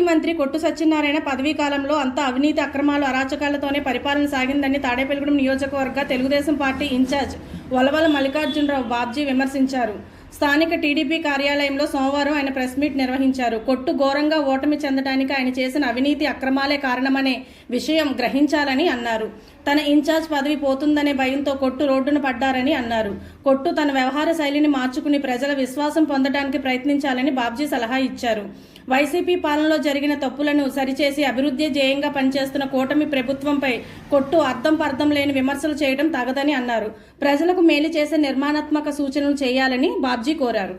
మాజీ మంత్రి కొట్టు సత్యనారాయణ పదవీ కాలంలో అంతా అవినీతి అక్రమాలు అరాచకాలతోనే పరిపాలన సాగిందని తాడేపల్లిగూడెం నియోజకవర్గ తెలుగుదేశం పార్టీ ఇన్ఛార్జ్ వలవల మల్లికార్జునరావు బాబ్జీ విమర్శించారు. స్థానిక టీడీపీ కార్యాలయంలో సోమవారం ఆయన ప్రెస్ మీట్ నిర్వహించారు. కొట్టు ఘోరంగా ఓటమి చెందడానికి ఆయన చేసిన అవినీతి అక్రమాలే కారణమనే విషయం గ్రహించాలని అన్నారు. తన ఇన్ఛార్జ్ పదవి పోతుందనే భయంతో కొట్టు రోడ్డున పడ్డారని అన్నారు. కొట్టు తన వ్యవహార శైలిని మార్చుకుని ప్రజల విశ్వాసం పొందడానికి ప్రయత్నించాలని బాబ్జీ సలహా ఇచ్చారు. వైసీపీ పాలనలో జరిగిన తప్పులను సరిచేసి అభివృద్ధి ధ్యేయంగా పనిచేస్తున్న కూటమి ప్రభుత్వంపై కొట్టు అర్థం పర్థం లేని విమర్శలు చేయడం తగదని అన్నారు. ప్రజలకు మేలు చేసే నిర్మాణాత్మక సూచనలు చేయాలని బాబ్జీ కోరారు.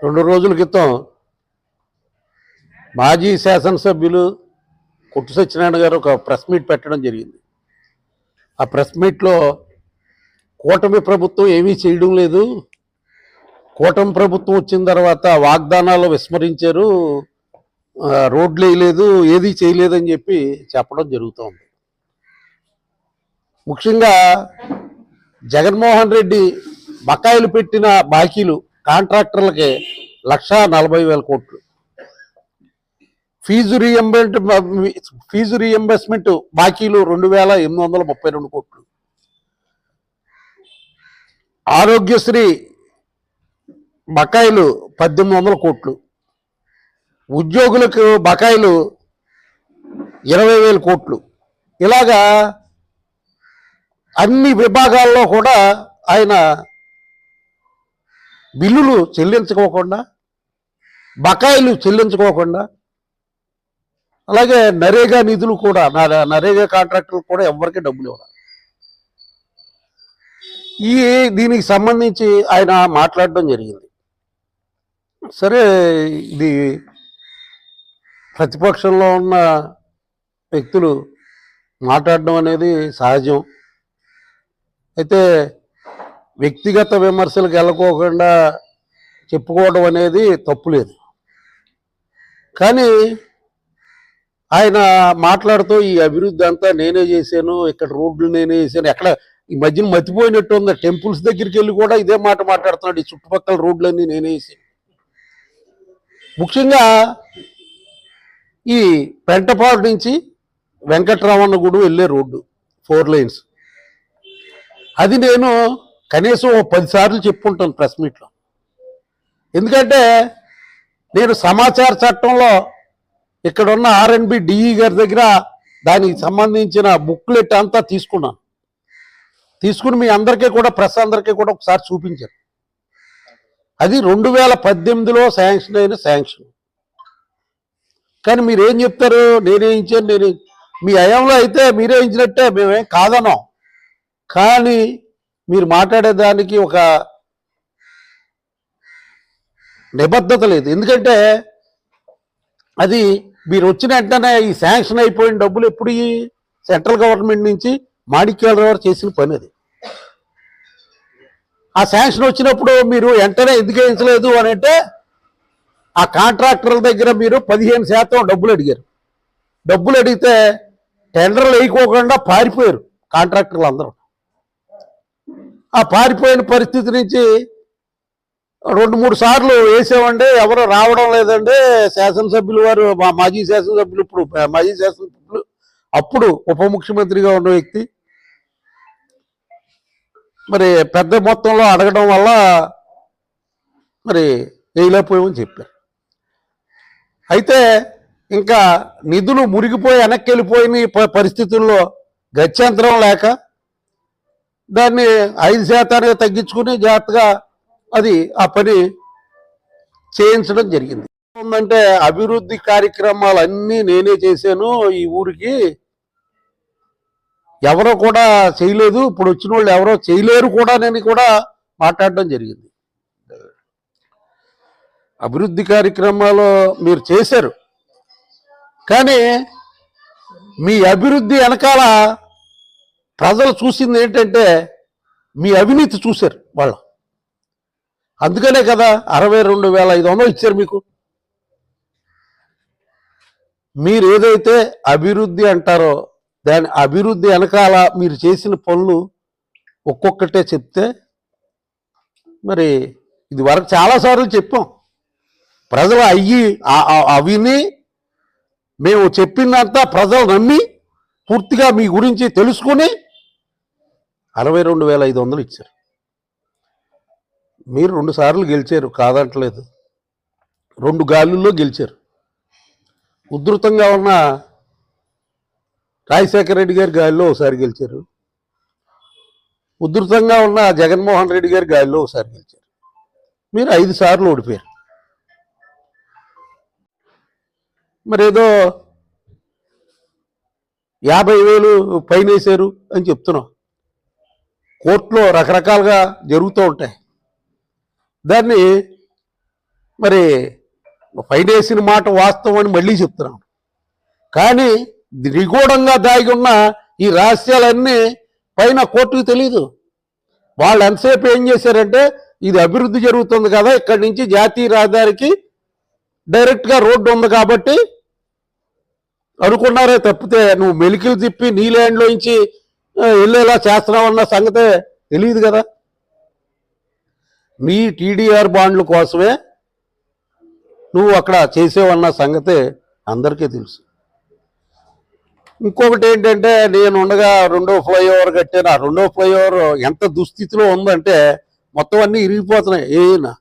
రెండు రోజుల క్రితం మాజీ శాసనసభ్యులు కొట్టు సత్యనారాయణ గారు ఒక ప్రెస్ మీట్ పెట్టడం జరిగింది. ఆ ప్రెస్ మీట్లో కూటమి ప్రభుత్వం ఏమీ చేయడం లేదు. కూటమి ప్రభుత్వం వచ్చిన తర్వాత వాగ్దానాలు విస్మరించారు. రోడ్లు వేయలేదు ఏది చేయలేదని చెప్పి చెప్పడం జరుగుతోంది ముఖ్యంగా జగన్మోహన్ రెడ్డి బకాయిలు పెట్టిన బాకీలు కాంట్రాక్టర్లకి లక్షా నలభై వేల కోట్లు. ఫీజు రీఎంబర్ట్ ఫీజు రీఎంబర్స్మెంట్ బాకీలు రెండు వేల ఎనిమిది వందల ముప్పై రెండు కోట్లు. ఆరోగ్యశ్రీ బకాయిలు పద్దెనిమిది వందల కోట్లు. ఉద్యోగులకు బకాయిలు ఇరవై వేల కోట్లు. ఇలాగా అన్ని విభాగాల్లో కూడా ఆయన బిల్లులు చెల్లించుకోకుండా బకాయిలు చెల్లించుకోకుండా అలాగే నరేగా నిధులు కూడా నా- నరేగా కాంట్రాక్టులు కూడా ఎవరికి డబ్బులు ఇవ్వాలి. ఈ దీనికి సంబంధించి ఆయన మాట్లాడడం జరిగింది. సరే ఇది ప్రతిపక్షంలో ఉన్న వ్యక్తులు మాట్లాడడం అనేది సహజం. అయితే వ్యక్తిగత విమర్శలకు వెళ్ళకోకుండా చెప్పుకోవడం అనేది తప్పులేదు కానీ ఆయన మాట్లాడుతూ ఈ అభివృద్ధి అంతా నేనే చేశాను ఇక్కడ రోడ్లు నేనే చేశాను ఎక్కడ ఈ మధ్యన మతిపోయినట్టు ఉంది. టెంపుల్స్ దగ్గరికి వెళ్ళి కూడా ఇదే మాట మాట్లాడుతున్నాడు ఈ చుట్టుపక్కల రోడ్లన్నీ నేనే వేసాను ముఖ్యంగా ఈ పెంటపాడు నుంచి వెంకటరామన్న గుడి వెళ్ళే రోడ్డు ఫోర్ లైన్స్. అది నేను కనీసం ఓ పదిసార్లు చెప్పుకుంటాను ప్రెస్ మీట్లో. ఎందుకంటే నేను సమాచార చట్టంలో ఇక్కడ ఉన్న ఆర్ఎన్బి డిఈ గారి దగ్గర దానికి సంబంధించిన బుక్లెట్ అంతా తీసుకున్నాను. తీసుకుని మీ అందరికీ కూడా ప్రెస్ అందరికీ కూడా ఒకసారి చూపించాను. అది రెండు వేల పద్దెనిమిదిలో శాంక్షన్ అయిన శాంక్షన్. కానీ మీరు ఏం చెప్తారు? నేనే ఇచ్చాను నేను మీ అయంలో అయితే మీరే ఇచ్చినట్టే మేమేం కాదన్నాం. కానీ మీరు మాట్లాడేదానికి ఒక నిబద్ధత లేదు. ఎందుకంటే అది మీరు వచ్చిన వెంటనే ఈ శాంక్షన్ అయిపోయిన డబ్బులు ఎప్పుడు ఈ సెంట్రల్ గవర్నమెంట్ నుంచి మాణిక్యాలరావు చేసిన పని అది. ఆ శాంక్షన్ వచ్చినప్పుడు మీరు వెంటనే ఎందుకు వేయించలేదు అని అంటే ఆ కాంట్రాక్టర్ల దగ్గర మీరు పదిహేను శాతం డబ్బులు అడిగారు. డబ్బులు అడిగితే టెండర్లు వేయకోకుండా పారిపోయారు కాంట్రాక్టర్లు అందరూ. ఆ పారిపోయిన పరిస్థితి నుంచి రెండు మూడు సార్లు వేసామండి ఎవరు రావడం లేదండి. శాసనసభ్యులు వారు మా మాజీ శాసనసభ్యులు ఇప్పుడు మాజీ శాసనసభ్యులు అప్పుడు ఉప ముఖ్యమంత్రిగా ఉన్న వ్యక్తి. మరి పెద్ద మొత్తంలో అడగడం వల్ల మరి వేయలేకపోయామని చెప్పారు. అయితే ఇంకా నిధులు మురిగిపోయి వెనక్కి వెళ్ళిపోయిన ప- పరిస్థితుల్లో గత్యంతరం లేక దాన్ని ఐదు శాతానికి తగ్గించుకుని జాగ్రత్తగా అది ఆ పని చేయించడం జరిగింది. ఉందంటే అభివృద్ధి కార్యక్రమాలు అన్నీ నేనే చేశాను ఈ ఊరికి. ఎవరో కూడా చేయలేదు. ఇప్పుడు వచ్చిన వాళ్ళు ఎవరో చేయలేరు కూడా నేను కూడా మాట్లాడడం జరిగింది. అభివృద్ధి కార్యక్రమాలు మీరు చేశారు. కానీ మీ అభివృద్ధి వెనకాల ప్రజలు చూసింది ఏంటంటే మీ అవినీతి చూశారు వాళ్ళు. అందుకనే కదా అరవై రెండు వేల ఐదు వందలు ఇచ్చారు మీకు. మీరు ఏదైతే అభివృద్ధి అంటారో దాని అభివృద్ధి వెనకాల మీరు చేసిన పనులు ఒక్కొక్కటే చెప్తే మరి ఇది వరకు చాలాసార్లు చెప్పాం. ప్రజలు అయ్యి అవిని మేము చెప్పినంత ప్రజలు నమ్మి పూర్తిగా మీ గురించి తెలుసుకుని అరవై రెండు వేల ఐదు వందలు ఇచ్చారు. మీరు రెండు సార్లు గెలిచారు కాదంటలేదు. రెండు గాలుల్లో గెలిచారు. ఉధృతంగా ఉన్న రాజశేఖర రెడ్డి గారి గాలిలో ఒకసారి గెలిచారు. ఉధృతంగా ఉన్న జగన్మోహన్ రెడ్డి గారి గాలిలో ఒకసారి గెలిచారు. మీరు ఐదు సార్లు ఓడిపోయారు. మరి ఏదో యాభై వేలు పైన వేశారు అని చెప్తున్నాం. కోర్టులో రకరకాలుగా జరుగుతూ ఉంటాయి. దాన్ని మరి పైన వేసిన మాట వాస్తవం అని మళ్ళీ చెప్తున్నాను. కానీ నిగూఢంగా దాగి ఉన్న ఈ రహస్యాలన్నీ పైన కోర్టుకు తెలియదు వాళ్ళు ఎంతసేపు ఏం చేశారంటే ఇది అభివృద్ధి జరుగుతుంది కదా ఇక్కడి నుంచి జాతీయ రహదారికి డైరెక్ట్గా రోడ్డు ఉంది కాబట్టి అనుకున్నారే తప్పితే నువ్వు మెలికలు తిప్పి నీ ల్యాండ్లోంచి వెళ్ళేలా చేస్తున్నావు అన్న సంగతే తెలియదు కదా. మీ టీడీఆర్ బాండ్ల కోసమే నువ్వు అక్కడ చేసేవన్న సంగతే అందరికీ తెలుసు. ఇంకొకటి ఏంటంటే నేను ఉండగా రెండో ఫ్లైఓవర్ కట్టాను. ఆ రెండో ఫ్లైఓవర్ ఎంత దుస్థితిలో ఉందంటే మొత్తం అన్నీ ఇరిగిపోతున్నాయి ఏనా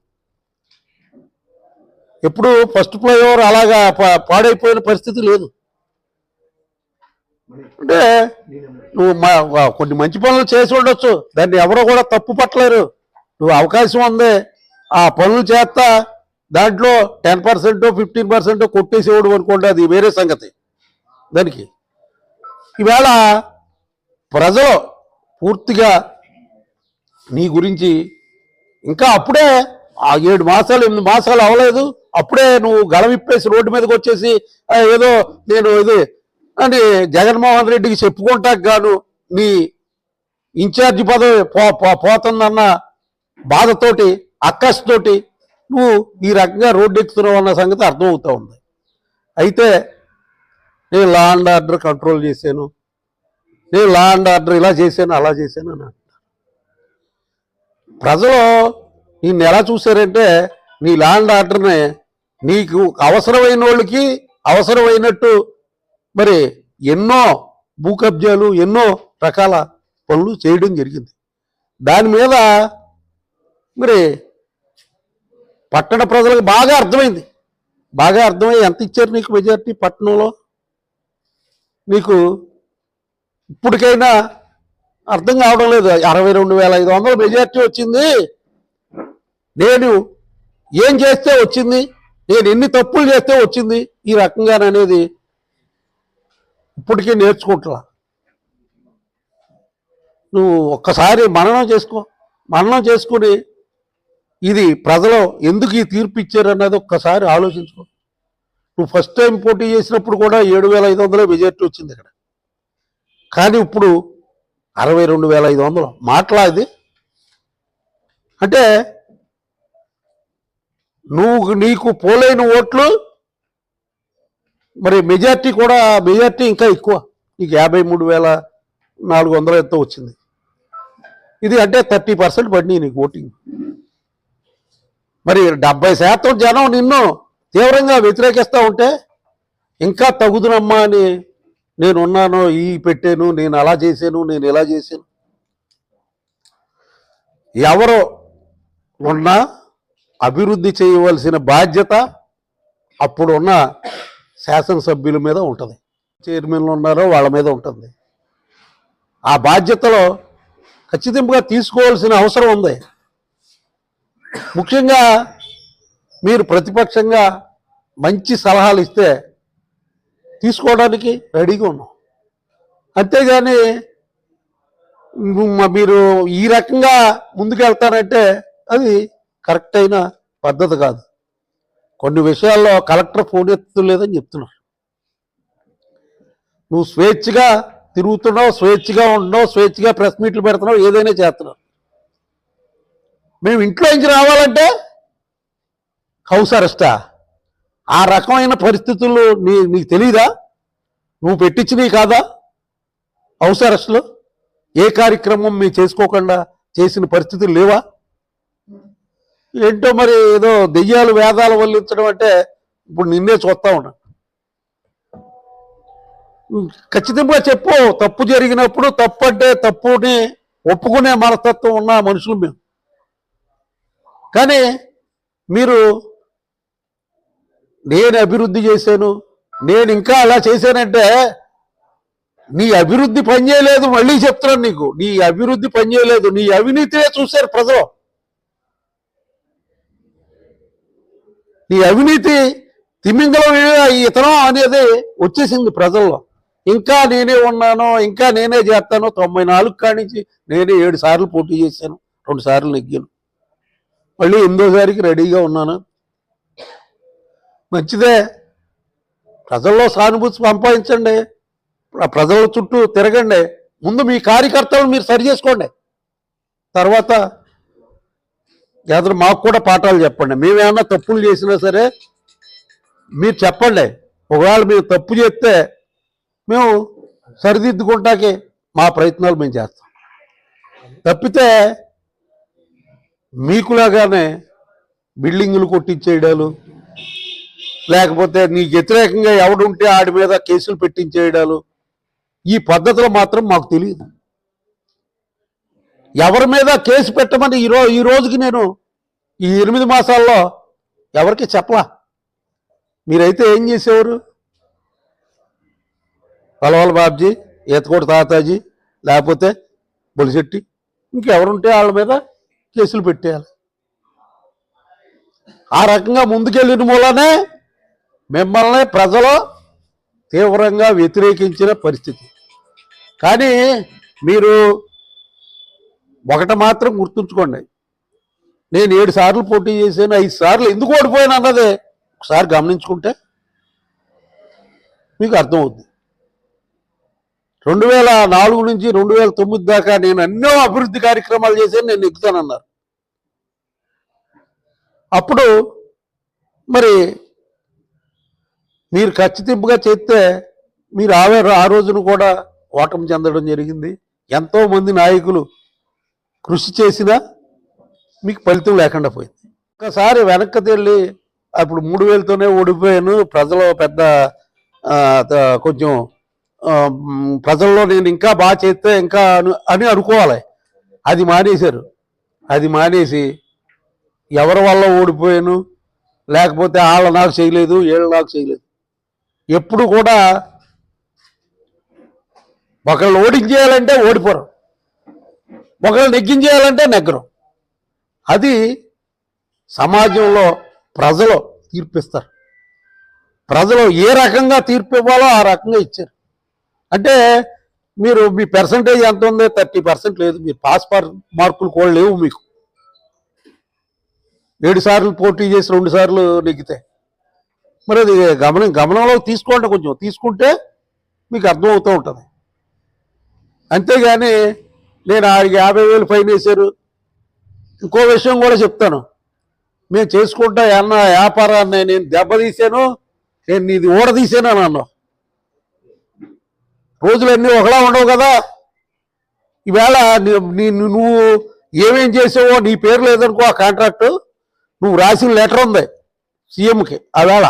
ఎప్పుడు ఫస్ట్ ఫ్లైఓవర్ అలాగా పా- పాడైపోయిన పరిస్థితి లేదు. అంటే నువ్వు మా కొన్ని మంచి పనులు చేసి ఉండొచ్చు. దాన్ని ఎవరో కూడా తప్పు పట్టలేరు. నువ్వు అవకాశం ఉంది. ఆ పనులు చేస్తా. దాంట్లో టెన్ పర్సెంట్ ఫిఫ్టీన్ పర్సెంట్ కొట్టేసేవాడు అనుకోండి అది వేరే సంగతి. దానికి ఈవేళ ప్రజలు పూర్తిగా నీ గురించి ఇంకా అప్పుడే ఆ ఏడు మాసాలు ఎనిమిది మాసాలు అవ్వలేదు అప్పుడే నువ్వు గలవిప్పేసి రోడ్డు మీదకి వచ్చేసి ఏదో నేను ఇది అని జగన్మోహన్ రెడ్డికి చెప్పుకుంటాకు గాను నీ ఇన్ఛార్జి పదవి పో పో- పోతుందన్న బాధతోటి అక్కస్తోటి నువ్వు ఈ రకంగా రోడ్డు ఎక్కుతున్నావు అన్న సంగతి అర్థమవుతూ ఉంది. అయితే నేను లా అండ్ ఆర్డర్ కంట్రోల్ చేశాను. నేను లా అండ్ ఆర్డర్ ఇలా చేశాను అలా చేశాను అని ప్రజలు నిన్ను ఎలా చూశారంటే నీ లా అండ్ ఆర్డర్ని నీకు అవసరమైన వాళ్ళకి అవసరమైనట్టు మరి ఎన్నో భూ కబ్జాలు ఎన్నో రకాల పనులు చేయడం జరిగింది. దాని మీద మరి పట్టణ ప్రజలకు బాగా అర్థమైంది. బాగా అర్థమై ఎంత ఇచ్చారు నీకు మెజార్టీ పట్టణంలో? నీకు ఇప్పటికైనా అర్థం కావడం లేదు. అరవై రెండు వేల ఐదు వందల మెజార్టీ వచ్చింది. నేను ఏం చేస్తే వచ్చింది? నేను ఎన్ని తప్పులు చేస్తే వచ్చింది? ఈ రకంగాననేది ఇప్పటికీ నేర్చుకుంటున్నా నువ్వు ఒక్కసారి మననం చేసుకో. మననం చేసుకుని ఇది ప్రజలు ఎందుకు ఈ తీర్పు ఇచ్చారన్నది ఒక్కసారి ఆలోచించుకో. నువ్వు ఫస్ట్ టైం పోటీ చేసినప్పుడు కూడా ఏడు వేల ఐదు వందల మెజార్టీ వచ్చింది ఇక్కడ. కానీ ఇప్పుడు అరవై రెండు వేల ఐదు వందలు. మాట్లాది అంటే నువ్వు నీకు పోలేని ఓట్లు మరి మెజార్టీ కూడా మెజార్టీ ఇంకా ఎక్కువ. నీకు యాభై మూడు వేల నాలుగు వందల ఎంతో వచ్చింది. ఇది అంటే థర్టీ పర్సెంట్ పడినాయి నీకు ఓటింగ్. మరి డెబ్బై శాతం జనం నిన్ను తీవ్రంగా వ్యతిరేకిస్తూ ఉంటే ఇంకా తగుదునమ్మా అని నేను ఉన్నాను ఈ పెట్టాను నేను అలా చేశాను నేను ఇలా చేశాను. ఎవరు ఉన్నా అభివృద్ధి చేయవలసిన బాధ్యత అప్పుడున్న శాసనసభ్యుల మీద ఉంటుంది. చైర్మన్లు ఉన్నారో వాళ్ళ మీద ఉంటుంది. ఆ బాధ్యతలో ఖచ్చితంగా తీసుకోవాల్సిన అవసరం ఉంది. ముఖ్యంగా మీరు ప్రతిపక్షంగా మంచి సలహాలు ఇస్తే తీసుకోవడానికి రెడీగా ఉన్నాం. అంతేగాని మీరు ఈ రకంగా ముందుకెళ్తారంటే అది కరెక్ట్ అయిన పద్ధతి కాదు. కొన్ని విషయాల్లో కలెక్టర్ ఫోన్ ఎత్తలేదని చెప్తున్నారు. నువ్వు స్వేచ్ఛగా తిరుగుతున్నావు స్వేచ్ఛగా ఉండవు స్వేచ్ఛగా ప్రెస్ మీట్లు పెడుతున్నావు ఏదైనా చేస్తున్నావు. మేము ఇంట్లో నుంచి రావాలంటే హౌస్ అరెస్టా? ఆ రకమైన పరిస్థితులు నీ నీకు తెలీదా? నువ్వు పెట్టించినవి కాదా? హౌస్ అరెస్టులు? ఏ కార్యక్రమం మీ చేసుకోకుండా చేసిన పరిస్థితులు లేవా? ఏంటో మరి ఏదో దెయ్యాలు వేదాలు వల్లించడం అంటే ఇప్పుడు నిన్నే చూస్తా ఉన్నా. ఖచ్చితంగా చెప్పు తప్పు జరిగినప్పుడు తప్పు అంటే తప్పుని ఒప్పుకునే మనస్తత్వం ఉన్న మనుషులు మేము. కానీ మీరు నేను అభివృద్ధి చేశాను నేను ఇంకా అలా చేశానంటే నీ అభివృద్ధి పనిచేయలేదు మళ్ళీ చెప్తున్నాను నీకు. నీ అభివృద్ధి పనిచేయలేదు నీ అవినీతినే చూశారు ప్రజలు. నీ అవినీతి తిమింగలం ఇతనం అనేది వచ్చేసింది ప్రజల్లో. ఇంకా నేనే ఉన్నాను ఇంకా నేనే చేస్తాను తొంభై నాలుగు కాడి నుంచి నేనే ఏడు సార్లు పోటీ చేశాను రెండు సార్లు నెగ్గాను. మళ్ళీ ఎనిమిదోసారికి రెడీగా ఉన్నాను? మంచిదే. ప్రజల్లో సానుభూతి సంపాదించండి. ఆ ప్రజల చుట్టూ తిరగండి. ముందు మీ కార్యకర్తలను మీరు సరి చేసుకోండి. తర్వాత లేదా మాకు కూడా పాఠాలు చెప్పండి. మేమేమన్నా తప్పులు చేసినా సరే మీరు చెప్పండి. ఒకవేళ మీరు తప్పు చేస్తే మేము సరిదిద్దుకుంటాకి మా ప్రయత్నాలు మేము చేస్తాం. తప్పితే మీకులాగానే బిల్డింగులు కొట్టించేయడాలు లేకపోతే నీకు వ్యతిరేకంగా ఎవడుంటే ఆడి మీద కేసులు పెట్టించేయడాలు ఈ పద్ధతులు మాత్రం మాకు తెలియదు. ఎవరి మీద కేసు పెట్టమని ఈ ఈ రోజుకి నేను ఈ ఎనిమిది మాసాల్లో ఎవరికి చెప్పలా? మీరైతే ఏం చేసేవారు? పలవల బాబ్జీ ఈతకోటి తాతాజీ లేకపోతే బొలిశెట్టి ఇంకెవరుంటే వాళ్ళ మీద కేసులు పెట్టేయాలి. ఆ రకంగా ముందుకెళ్ళిన మూలనే మిమ్మల్ని ప్రజలు తీవ్రంగా వ్యతిరేకించిన పరిస్థితి. కానీ మీరు ఒకటి మాత్రం గుర్తుంచుకోండి. నేను ఏడు సార్లు పోటీ చేశాను ఐదు సార్లు ఎందుకు ఓడిపోయాను అన్నది ఒకసారి గమనించుకుంటే మీకు అర్థమవుద్ది. రెండు వేల నాలుగు నుంచి రెండు వేల తొమ్మిది దాకా నేను ఎన్నో అభివృద్ధి కార్యక్రమాలు చేశాను నేను ఎక్కుతానన్నారు. అప్పుడు మరి మీరు ఖచ్చితంగా చేస్తే మీరు ఆవే ఆ రోజున కూడా ఓటమి చెందడం జరిగింది. ఎంతో మంది నాయకులు కృషి చేసినా మీకు ఫలితం లేకుండా పోయింది. ఒకసారి వెనక్కి వెళ్ళి అప్పుడు మూడు వేలతోనే ఓడిపోయాను. ప్రజలు పెద్ద కొంచెం ప్రజల్లో నేను ఇంకా బాగా చేస్తే ఇంకా అని అనుకోవాలి. అది మానేశారు. అది మానేసి ఎవరి వల్ల ఓడిపోయాను? లేకపోతే వాళ్ళ నాకు చేయలేదు వీళ్ళు నాకు చేయలేదు. ఎప్పుడు కూడా ఒకళ్ళు ఓడించేయాలంటే ఓడిపోరు. ఒకళ్ళు నెగ్గించేయాలంటే నెగ్గరు. అది సమాజంలో ప్రజలు తీర్పిస్తారు. ప్రజలు ఏ రకంగా తీర్పు ఇవ్వాలో ఆ రకంగా ఇచ్చారు. అంటే మీరు మీ పర్సంటేజ్ ఎంత ఉంది? థర్టీ పర్సెంట్ లేదు. మీరు పాస్ మార్కులు కూడా లేవు మీకు. ఏడు సార్లు పోటీ చేసి రెండు సార్లు నెగ్గితే. మరి అది గమనం గమనంలో తీసుకోండి కొంచెం. తీసుకుంటే మీకు అర్థమవుతూ ఉంటుంది. అంతేగాని నేను ఆడికి యాభై వేలు ఫైన్ వేశారు. ఇంకో విషయం కూడా చెప్తాను. మేము చేసుకుంటా అన్న వ్యాపారాన్ని నేను దెబ్బతీసాను నేను నీది ఊడదీసాను అని అన్నావు రోజులన్నీ ఒకలా ఉండవు కదా? ఈవేళ నీ- నువ్వు ఏమేం చేసావో నీ పేరు లేదనుకో ఆ కాంట్రాక్టు నువ్వు రాసిన లెటర్ ఉంది సీఎంకి ఆవేళ.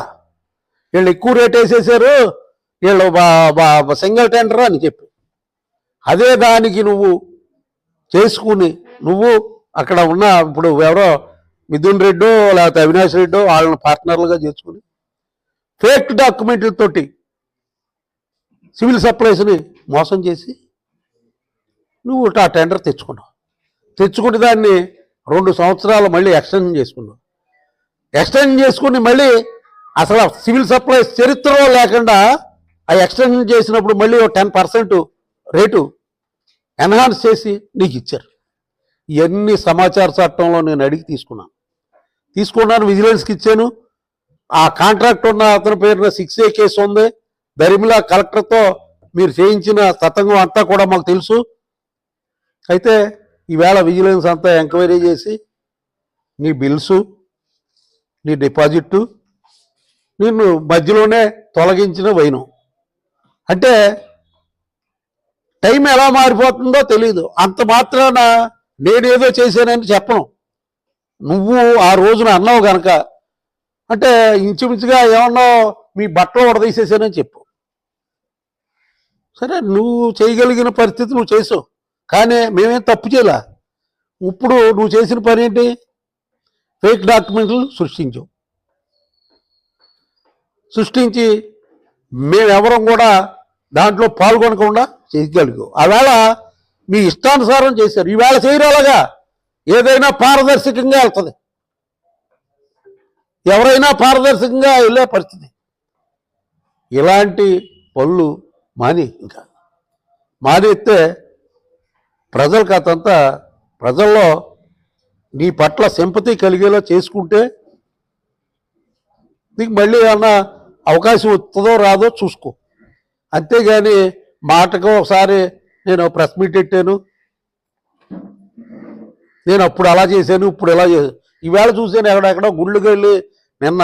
వీళ్ళు ఎక్కువ రేట్ వేసేసారు వీళ్ళు బా- బా- సింగిల్ టెండర్ అని చెప్పి. అదే దానికి నువ్వు చేసుకుని నువ్వు అక్కడ ఉన్న ఇప్పుడు ఎవరో మిథున్ రెడ్డో లేకపోతే అవినాష్ రెడ్డో వాళ్ళని పార్ట్నర్లుగా చేసుకుని ఫేక్ డాక్యుమెంట్లతోటి సివిల్ సప్లైస్ని మోసం చేసి నువ్వు ఆ టెండర్ తెచ్చుకున్నావు. తెచ్చుకుంటే దాన్ని రెండు సంవత్సరాలు మళ్ళీ ఎక్స్టెన్షన్ చేసుకున్నావు. ఎక్స్టెన్షన్ చేసుకుని మళ్ళీ అసలు సివిల్ సప్లైస్ చరిత్రలో లేకుండా ఆ ఎక్స్టెన్షన్ చేసినప్పుడు మళ్ళీ ఒక టెన్ పర్సెంట్ రేటు ఎన్హాన్స్ చేసి నీకు ఇచ్చారు. ఇవన్నీ సమాచార చట్టంలో నేను అడిగి తీసుకున్నాను. తీసుకున్నాను విజిలెన్స్కి ఇచ్చాను. ఆ కాంట్రాక్ట్ ఉన్న అతని పేరున సిక్స్ ఏ కేసు ఉంది. దరిమిలా కలెక్టర్తో మీరు చేయించిన తతంగం అంతా కూడా మాకు తెలుసు. అయితే ఈవేళ విజిలెన్స్ అంతా ఎంక్వైరీ చేసి నీ బిల్సు నీ డిపాజిట్ నిన్ను మధ్యలోనే తొలగించిన వైనం. అంటే టైం ఎలా మారిపోతుందో తెలియదు అంత మాత్రాన నేనేదో చేశానని చెప్పను. నువ్వు ఆ రోజున అన్నావు కనుక అంటే ఇంచుమించుగా ఏమన్నావు మీ బట్టలు ఉడదీసేసానని చెప్పు. సరే నువ్వు చేయగలిగిన పరిస్థితి నువ్వు చేసావు. కానీ మేమేం తప్పు చేయలే? ఇప్పుడు నువ్వు చేసిన పని ఏంటి? ఫేక్ డాక్యుమెంట్లు సృష్టించావు. సృష్టించి మేమెవరం కూడా దాంట్లో పాల్గొనకుండా చేయగలిగావు. ఆవేళ మీ ఇష్టానుసారం చేశారు. ఈవేళ చేయరు అలాగా? ఏదైనా పారదర్శకంగా వెళ్తుంది. ఎవరైనా పారదర్శకంగా వెళ్ళే పరిస్థితి. ఇలాంటి పళ్ళు మాని ఇంకా. మానేస్తే ప్రజలకు అతంతా ప్రజల్లో నీ పట్ల సింపతి కలిగేలా చేసుకుంటే నీకు మళ్ళీ ఏమన్నా అవకాశం వస్తుందో రాదో చూసుకో. అంతేగాని మాటకు ఒకసారి నేను ప్రెస్ మీట్ పెట్టాను. నేను అప్పుడు అలా చేశాను ఇప్పుడు ఎలా చేశాను ఈవేళ చూసాను ఎక్కడెక్కడ గుళ్ళకి వెళ్ళి నిన్న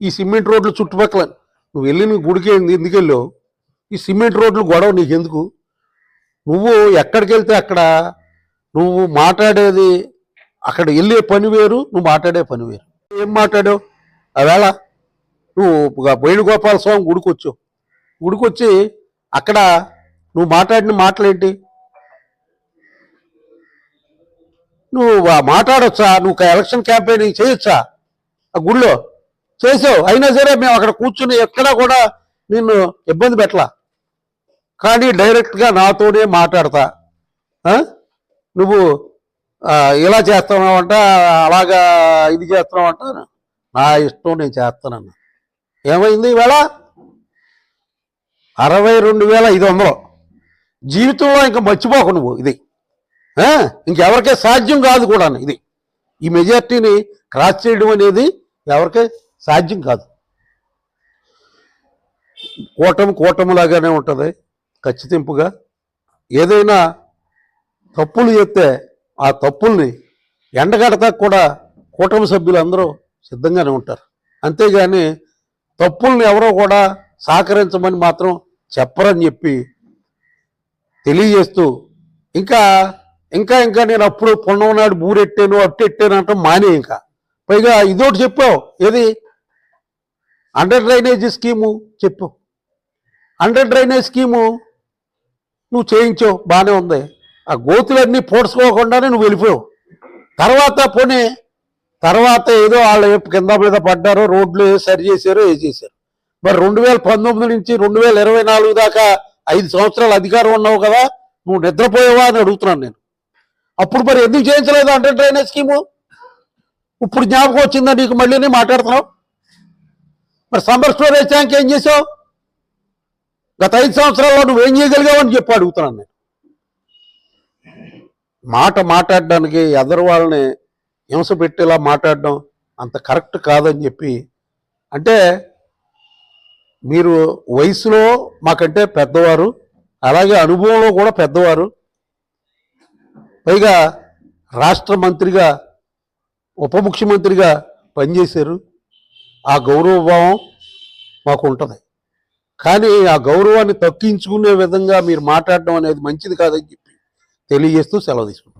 ఈ సిమెంట్ రోడ్లు చుట్టుపక్కల నువ్వు వెళ్ళి నీ గుడికి ఎందుకు వెళ్ళావు? ఈ సిమెంట్ రోడ్లు గొడవ నీకెందుకు? నువ్వు ఎక్కడికి వెళ్తే అక్కడ నువ్వు మాట్లాడేది అక్కడ వెళ్ళే పని వేరు నువ్వు మాట్లాడే పని వేరు. ఏం మాట్లాడావు? ఆవేళ నువ్వు వేణుగోపాల స్వామి గుడికి వచ్చావు. అక్కడ నువ్వు మాట్లాడిన మాటలేంటి? నువ్వు మాట్లాడొచ్చా? నువ్వు ఎలక్షన్ క్యాంపెయినింగ్ చేయొచ్చా? ఆ గుడిలో చేసావు. అయినా సరే మేము అక్కడ కూర్చుని ఎక్కడా కూడా నిన్ను ఇబ్బంది పెట్టలా. కానీ డైరెక్ట్గా నాతోనే మాట్లాడతా. నువ్వు ఇలా చేస్తున్నావంట అలాగా ఇది చేస్తున్నావంట. నా ఇష్టం నేను చేస్తానన్న. ఏమైంది ఈవేళ అరవై రెండు వేల ఐదు వందలు. జీవితంలో ఇంకా మర్చిపోకు నువ్వు ఇది. ఇంకెవరికే సాధ్యం కాదు కూడా ఇది. ఈ మెజార్టీని క్రాస్ చేయడం అనేది ఎవరికే సాధ్యం కాదు. కూటమి కూటమిలాగానే ఉంటుంది ఖచ్చితింపుగా. ఏదైనా తప్పులు చెప్తే ఆ తప్పుల్ని ఎండగడతా కూడా కూటమి సభ్యులందరూ సిద్ధంగానే ఉంటారు. అంతేగాని తప్పుల్ని ఎవరో కూడా సహకరించమని మాత్రం చెప్పరని చెప్పి తెలియజేస్తూ ఇంకా ఇంకా ఇంకా నేను అప్పుడు పొన్నం నాడు బూరెట్టాను అట్టెట్టాను అంటే మానే ఇంకా. పైగా ఇదోటి చెప్పావు ఏది? అండర్ డ్రైనేజ్ స్కీము చెప్పు. అండర్ డ్రైనేజ్ స్కీము నువ్వు చేయించావు బాగానే ఉంది. ఆ గోతులన్నీ పోడ్చుకోకుండానే నువ్వు వెళ్ళిపోయావు. తర్వాత పోనీ తర్వాత ఏదో వాళ్ళు కింద మీద పడ్డారో రోడ్లు సరి చేశారో ఏ చేశారు. మరి రెండు వేల పంతొమ్మిది నుంచి రెండు వేల ఇరవై నాలుగు దాకా ఐదు సంవత్సరాలు అధికారం ఉన్నావు కదా నువ్వు నిద్రపోయావా అని అడుగుతున్నాను నేను. అప్పుడు మరి ఎందుకు చేయించలేదు అండర్ డ్రైనేజ్ స్కీము ఇప్పుడు జ్ఞాపకం వచ్చిందా నీకు? మళ్ళీ మాట్లాడుతున్నావు. మరి సమ్మర్ స్టోరేజ్ ట్యాంక్ ఏం చేసావు? గత ఐదు సంవత్సరాల్లో నువ్వేం చేయగలిగావు అని చెప్పి అడుగుతున్నాను నేను. మాట మాట్లాడడానికి ఎదరు వాళ్ళని హింస పెట్టేలా మాట్లాడడం అంత కరెక్ట్ కాదని చెప్పి అంటే మీరు వయసులో మాకంటే పెద్దవారు అలాగే అనుభవంలో కూడా పెద్దవారు పైగా రాష్ట్ర మంత్రిగా ఉప ముఖ్యమంత్రిగా పనిచేశారు. ఆ గౌరవభావం మాకు ఉంటుంది కానీ ఆ గౌరవాన్ని తప్పించుకునే విధంగా మీరు మాట్లాడడం అనేది మంచిది కాదని చెప్పి తెలియజేస్తూ సెలవు తీసుకుంటాం